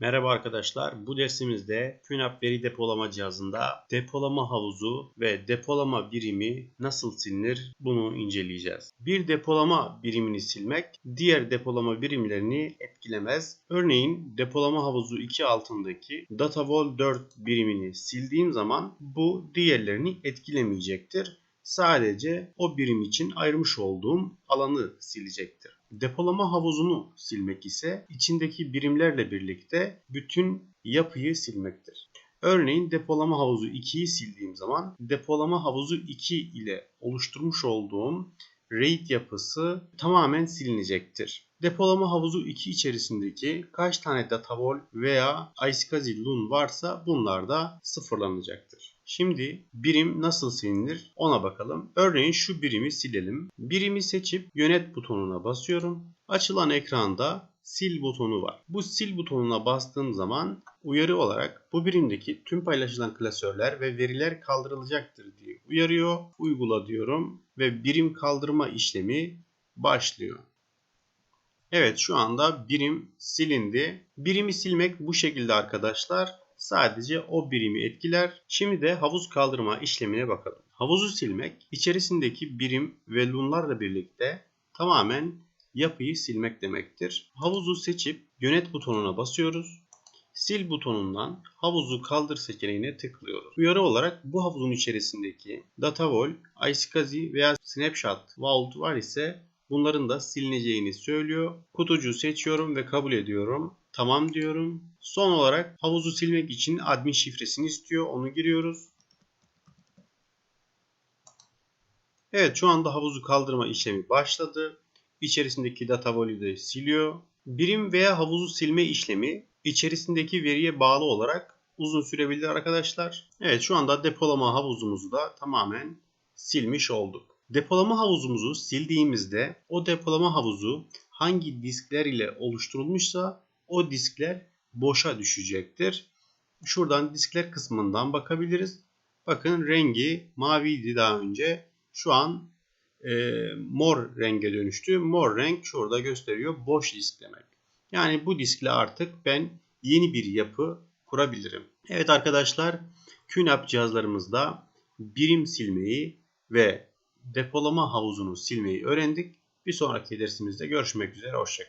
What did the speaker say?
Merhaba arkadaşlar. Bu dersimizde QNAP veri depolama cihazında depolama havuzu ve depolama birimi nasıl silinir bunu inceleyeceğiz. Bir depolama birimini silmek diğer depolama birimlerini etkilemez. Örneğin depolama havuzu 2 altındaki datavol 4 birimini sildiğim zaman bu diğerlerini etkilemeyecektir. Sadece o birim için ayırmış olduğum alanı silecektir. Depolama havuzunu silmek ise içindeki birimlerle birlikte bütün yapıyı silmektir. Örneğin depolama havuzu 2'yi sildiğim zaman depolama havuzu 2 ile oluşturmuş olduğum RAID yapısı tamamen silinecektir. Depolama havuzu 2 içerisindeki kaç tane datavol veya iSCSI LUN varsa bunlar da sıfırlanacaktır. Şimdi birim nasıl silinir ona bakalım. Örneğin şu birimi silelim. Birimi seçip yönet butonuna basıyorum. Açılan ekranda sil butonu var. Bu sil butonuna bastığım zaman uyarı olarak bu birimdeki tüm paylaşılan klasörler ve veriler kaldırılacaktır diye uyarıyor. Uygula diyorum ve birim kaldırma işlemi başlıyor. Evet şu anda birim silindi. Birimi silmek bu şekilde arkadaşlar. Sadece o birimi etkiler. Şimdi de havuz kaldırma işlemine bakalım. Havuzu silmek içerisindeki birim ve lunlarla birlikte tamamen yapıyı silmek demektir. Havuzu seçip yönet butonuna basıyoruz. Sil butonundan havuzu kaldır seçeneğine tıklıyoruz. Uyarı olarak bu havuzun içerisindeki Datavol, iSCSI veya Snapshot Vault var ise bunların da silineceğini söylüyor. Kutucuğu seçiyorum ve kabul ediyorum. Tamam diyorum. Son olarak havuzu silmek için admin şifresini istiyor. Onu giriyoruz. Evet şu anda havuzu kaldırma işlemi başladı. İçerisindeki data volü de siliyor. Birim veya havuzu silme işlemi içerisindeki veriye bağlı olarak uzun sürebilir arkadaşlar. Evet şu anda depolama havuzumuzu da tamamen silmiş olduk. Depolama havuzumuzu sildiğimizde o depolama havuzu hangi diskler ile oluşturulmuşsa o diskler boşa düşecektir. Şuradan diskler kısmından bakabiliriz. Bakın rengi maviydi daha önce. Şu an e, mor renge dönüştü. Mor renk şurada gösteriyor boş disk demek. Yani bu diskle artık ben yeni bir yapı kurabilirim. Evet arkadaşlar QNAP cihazlarımızda birim silmeyi ve depolama havuzunu silmeyi öğrendik. Bir sonraki dersimizde görüşmek üzere. Hoşçakalın.